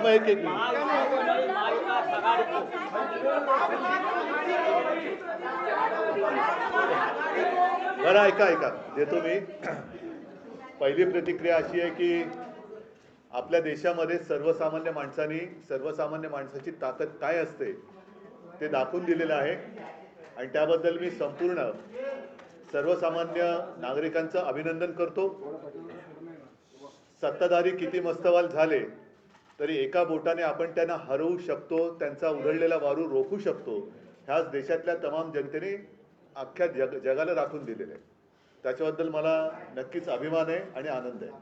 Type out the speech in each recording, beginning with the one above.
थांबा एक एक बरं ऐका ऐका. देतो मी. पहिली प्रतिक्रिया अशी आहे की आपल्या देशामध्ये सर्वसामान्य माणसांनी सर्वसामान्य माणसाची ताकद काय असते ते दाखवून दिलेलं आहे. आणि त्याबद्दल मी संपूर्ण सर्वसामान्य नागरिकांचं अभिनंदन करतो. सत्ताधारी किती मस्तवाल झाले तरी एका बोटाने आपण त्यांना हरवू शकतो त्यांचा उधळलेला वारू रोखू शकतो. ह्याच देशातल्या तमाम जनतेने अख्ख्या जग जगाला दाखवून दिलेलं आहे त्याच्याबद्दल मला नक्कीच अभिमान आहे आणि आनंद आहे.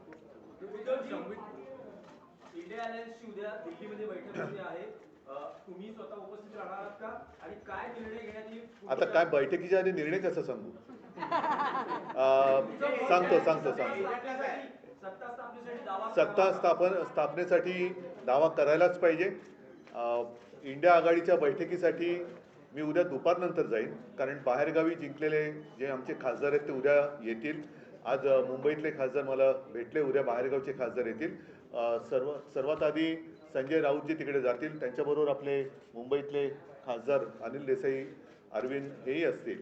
इंडिया अलायन्सची उद्या दिल्लीमध्ये बैठक होते आहे. अ, तुम्ही स्वतः उपस्थित राहणार आहात का? आणि काय निर्णय घेण्यात येईल? आता काय बैठकीच्या आधी निर्णय कसं सांगू? सांगतो सांगतो सांगतो. सत्ता स्थापन स्थापनेसाठी दावा करायलाच पाहिजे. इंडिया आघाडीच्या बैठकीसाठी मी उद्या दुपारनंतर जाईन. कारण बाहेरगावी जिंकलेले जे आमचे खासदार आहेत ते उद्या येतील. आज मुंबईतले खासदार मला भेटले उद्या बाहेरगावचे खासदार येतील. सर्व सर्वात आधी संजय राऊतजी तिकडे जातील. त्यांच्याबरोबर आपले मुंबईतले खासदार अनिल देसाई अरविंद हेही असतील.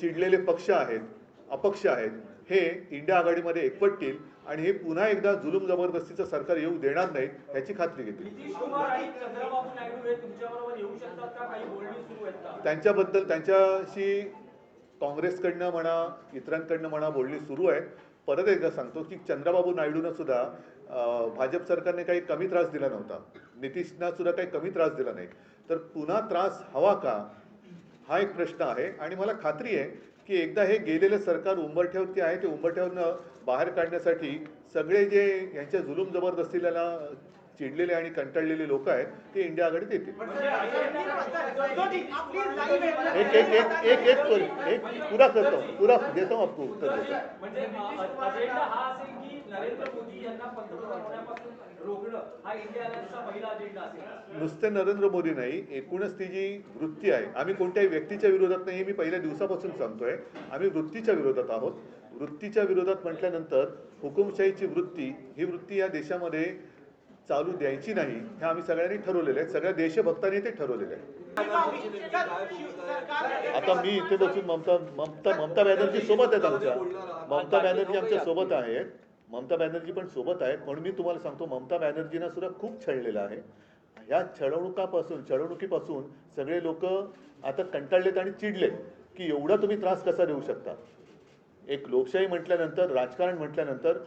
चिडलेले पक्ष आहेत अपक्ष आहेत हे इंडिया आघाडीमध्ये एकवटतील आणि हे पुन्हा एकदा जुलूम जबरदस्तीचं सरकार येऊ देणार नाहीत ह्याची खात्री घेतील. त्यांच्याबद्दल त्यांच्याशी काँग्रेसकडनं म्हणा इतरांकडनं म्हणा बोलणी सुरू आहे परत एकदा सांगतो की चंद्रबाबू नायडूनं सुद्धा भाजप सरकारने काही कमी त्रास दिला नव्हता. नितीशना सुद्धा काही कमी त्रास दिला नाही. तर पुन्हा त्रास हवा का? हा एक प्रश्न आहे. आणि मला खात्री आहे की एकदा हे गेलेलं सरकार उंबरठ्यावरती आहे ते उंबरठ्यावरनं बाहेर काढण्यासाठी सगळे जे यांच्या जुलूम जबरदस्तीला चिडलेले आणि कंटाळलेले लोक आहेत ते इंडिया आघाडीत येतील. एक एक एक एक एक एक पुरा करतो पुरा देतो आपको उत्तर देतो. म्हणजे अ- अजेंडा हा असेल की नरेंद्र मोदी यांना पंतप्रधान होण्यापासून रोखणं हा इंडिया अलायन्सचा पहिला अजेंडा असेल. नुसते नरेंद्र मोदी नाही एकूणच ती जी वृत्ती आहे आम्ही कोणत्याही व्यक्तीच्या विरोधात नाही हे मी पहिल्या दिवसापासून सांगतोय आम्ही वृत्तीच्या विरोधात आहोत. वृत्तीच्या विरोधात म्हटल्यानंतर हुकुमशाहीची वृत्ती ही वृत्ती या देशामध्ये चालू द्यायची नाही हे आम्ही सगळ्यांनी ठरवलेलं आहे सगळ्या देशभक्तांनी ते ठरवलेलं आहे आता मी इथे बसून ममता ममता ममता बॅनर्जी सोबत आहेत आमच्या. ममता बॅनर्जी आमच्यासोबत आहेत. ममता बॅनर्जी पण सोबत आहेत. म्हणून मी तुम्हाला सांगतो ममता बॅनर्जीना सुद्धा खूप छळलेलं आहे. या छळवणुकापासून छळवणुकीपासून सगळे लोक आता कंटाळलेत आणि चिडलेत की एवढा तुम्ही त्रास कसा देऊ शकता? एक लोकशाही म्हटल्यानंतर राजकारण म्हटल्यानंतर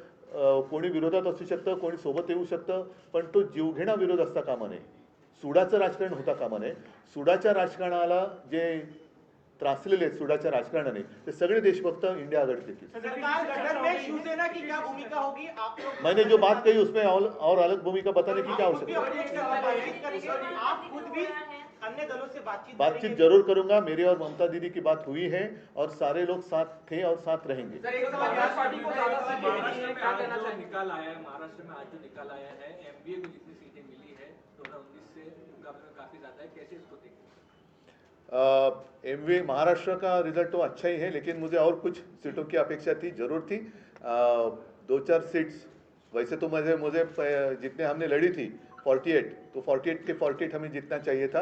कोणी विरोधात असू शकतं कोणी सोबत येऊ शकतं पण तो जीवघेणा विरोध असता कामा नये. सुडाचं राजकारण होता कामा नये. सुडाच्या राजकारणाला जे त्रासलेले आहेत सुडाच्या राजकारणाने ते सगळे देशभक्त इंडिया आप लोग मैंने जो बात कही उसमें और, अलग भूमिका बताने की क्या आवश्यकता अन्य दलों से बातचीत बातचीत ज़रूर करूँगा। मेरी और ममता दीदी की बात हुई है और सारे लोग साथ थे और साथ रहेंगे। महाराष्ट्र हैं, में क्या आज कहना जो चाहिए निकाल आया है महाराष्ट्र में आज जो निकाल आया है एमबीए को जितनी सीटें मिली है 2019 से मुकाबले में काफ़ी ज़्यादा है। कैसे इसको देखते एम वी महाराष्ट्र का रिज़ल्ट तो अच्छा ही है लेकिन मुझे और कुछ सीटों की अपेक्षा थी ज़रूर थी। अ, दो चार सीट्स वैसे तो मुझे मुझे जितने हमने लड़ी थी 48 तो 48 के 48 हमें जीतना चाहिए था।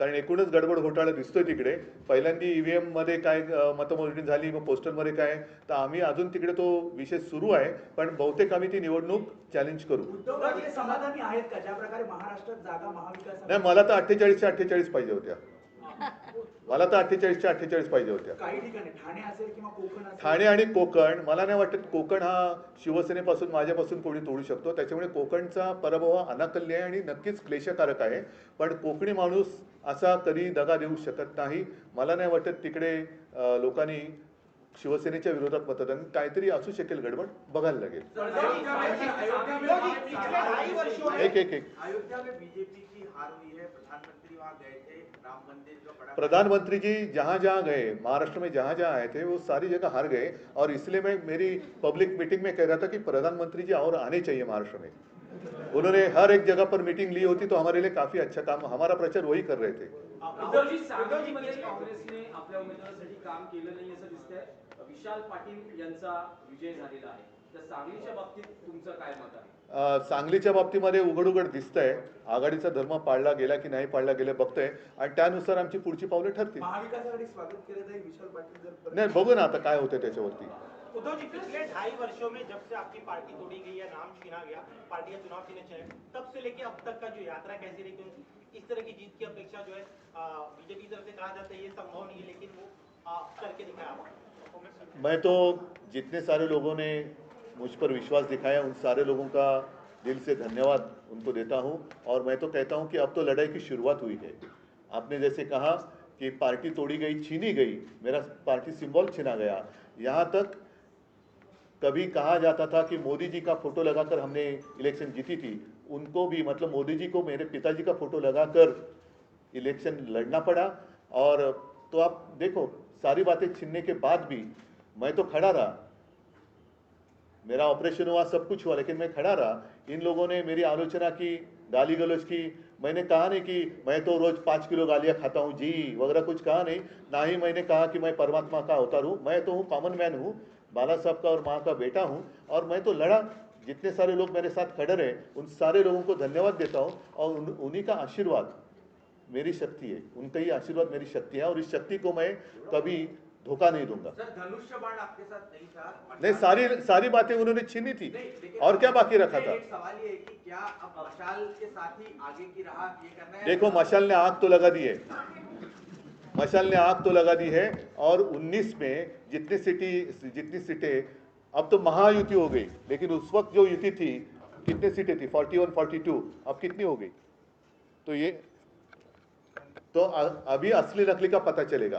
कारण एकूणच गडबड घोटाळा दिसतोय तिकडे. पहिल्यांदी ईव्हीएममध्ये काय मतमोजणी झाली मग पोस्टरमध्ये काय? तर आम्ही अजून तिकडे तो विषय सुरू आहे पण बहुतेक आम्ही ती निवडणूक चॅलेंज करू. उद्धव ठाकरे समाधानी आहेत का? ज्या प्रकारे महाराष्ट्रात जागा महाविकास नाही मला तर अठ्ठेचाळीसच्या अठ्ठेचाळीस पाहिजे होत्या. मला तर अठ्ठेचाळीसच्या अठ्ठेचाळीस पाहिजे होत्या. काही ठिकाणी ठाणे असेल किंवा कोकण असेल. ठाणे आणि कोकण मला नाही वाटत कोकण हा शिवसेनेपासून माझ्यापासून कोणी तोडू शकतो. त्याच्यामुळे कोकणचा पराभव हा अनाकल्य आहे आणि नक्कीच क्लेशकारक आहे. पण कोकणी माणूस असा कधी दगा देऊ शकत नाही. मला नाही वाटत तिकडे लोकांनी शिवसेनेच्या विरोधात मतदान काहीतरी असू शकेल गडबड वर्षों में एक एक एक है प्रधानमंत्री जी जहाँ जहाँ गए महाराष्ट्र में जहाँ जहाँ आए थे वो सारी जगह हार गए और इसलिए मैं मेरी पब्लिक मीटिंग में कह रहा था कि प्रधानमंत्री जी और आने चाहिए महाराष्ट्र में उन्होंने हर एक जगह पर मीटिंग ली होती तो हमारे लिए काफ़ी अच्छा काम हमारा प्रचार वही कर रहे थे काँग्रेसने आपल्या उमेदवारासाठी काम केलं नाही असं विशाल पाटील यांचा विजय झालेला आहे. तर सांगलीच्या बाबतीत तुमचं काय मत आहे? अं, सांगलीच्या बाबतीमध्ये उघड उघड दिसतंय. आघाडीचा धर्म पाळला गेला की नाही पाळला गेला बघतोय. आणि त्यानुसार आमची पुढची पावले ठरतील. नाही बघू ना आता काय होतंय त्याच्यावरती. उद्धव जी पिछले ढाई वर्षों में जब से आपकी पार्टी तोड़ी गई या नाम छीना गया पार्टी का चुनाव चिन्ह चयन तब से लेके अब तक का जो यात्रा कैसी रही? क्योंकि इस तरह की जीत की अपेक्षा जो है बीजेपी की तरफ से कहा जाता है ये संभव नहीं है लेकिन वो मैं तो जितने सारे लोगों ने मुझ पर विश्वास दिखाया, उन सारे लोगों का दिल से धन्यवाद उनको देता हूँ। और मैं तो कहता हूँ कि अब तो लड़ाई की शुरुआत हुई है। आपने जैसे कहा कि पार्टी तोड़ी गई, छीनी गई, मेरा पार्टी सिंबल छीना गया। यहाँ तक कभी कहा जाता था कि मोदी जी का फ़ोटो लगाकर हमने इलेक्शन जीती थी। उनको भी मतलब मोदी जी को मेरे पिताजी का फ़ोटो लगाकर इलेक्शन लड़ना पड़ा। और तो आप देखो सारी बातें छीनने के बाद भी मैं तो खड़ा रहा। मेरा ऑपरेशन हुआ सब कुछ हुआ लेकिन मैं खड़ा रहा। इन लोगों ने मेरी आलोचना की गाली गलोच की। मैंने कहा नहीं कि मैं तो रोज पाँच किलो गालियाँ खाता हूँ जी वगैरह कुछ कहा नहीं। ना ही मैंने कहा कि मैं परमात्मा का अवतार हूँ। मैं तो हूँ कॉमन मैन हूँ बाला साहब का और माँ का बेटा हूँ। और मैं तो लड़ा। जितने सारे लोग मेरे साथ खड़े रहे उन सारे लोगों को धन्यवाद देता हूँ और उन, उन्हीं का आशीर्वाद। मेरी शक्ति है। उनका ही आशीर्वाद मेरी शक्ति है और इस शक्ति को मैं कभी धोखा नहीं दूँगा। सर धनुष्य बाण आपके साथ नहीं था नहीं सारी सारी बातें उन्होंने छीनी थी। और क्या बाकी रखा था? सवाल ये है कि क्या अब मशाल के साथ ही आगे की राह ये करना है? देखो मशाल ने आग तो लगा दी है। मशाल ने आग तो लगा दी है और 19 में जितनी सिटी जितनी सीटें अब तो महायुति हो गई लेकिन उस वक्त जो युति थी कितनी सीटें थी? 41 42 अब कितनी हो गई? तो ये तो अभी असली नकली का पता चलेगा।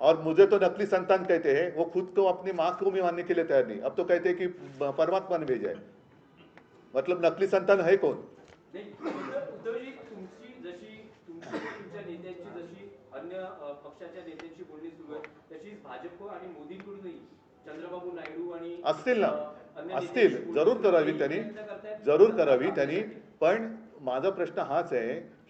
और मुझे तो नकली संतान कहते हैं वो खुद को अपनी माँ को भी मानने के लिए तैयार नहीं। अब तो कहते हैं कि परमात्मा ने भेजा है। मतलब नकली संतान है कौन? नाही उद्धव- उद्धवजी तुमची जशी तुमची तुमच्या नेत्यांची जशी अन्य अ, पक्षाच्या नेत्यांची बोलणी सुरू आहे तशीच भाजप आणि मोदींकडूनही चंद्रबाबू नायडू आणि असतील ना. असतील. जरूर. करावी त्यांनी. जरूर करावी त्यांनी. पण माझा प्रश्न हाच आहे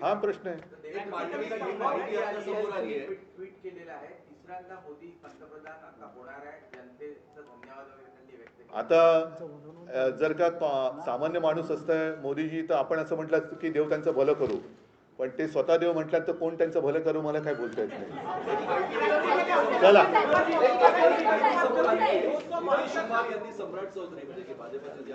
हा प्रश्न आहे. ट्विट केलेलं तिसऱ्यांदा मोदी पंतप्रधान आता होणार आहे जनतेचं धन्यवाद वगैरे त्यांनी व्यक्त केले आता जर का सामान्य माणूस असतं मोदीजी तर आपण असं म्हटलं असतं की देव त्यांचं भलं करू पण ते स्वतः देव म्हटलं तर कोण त्यांचं भलं करू मला काय बोलता येत नाही चला चौधरी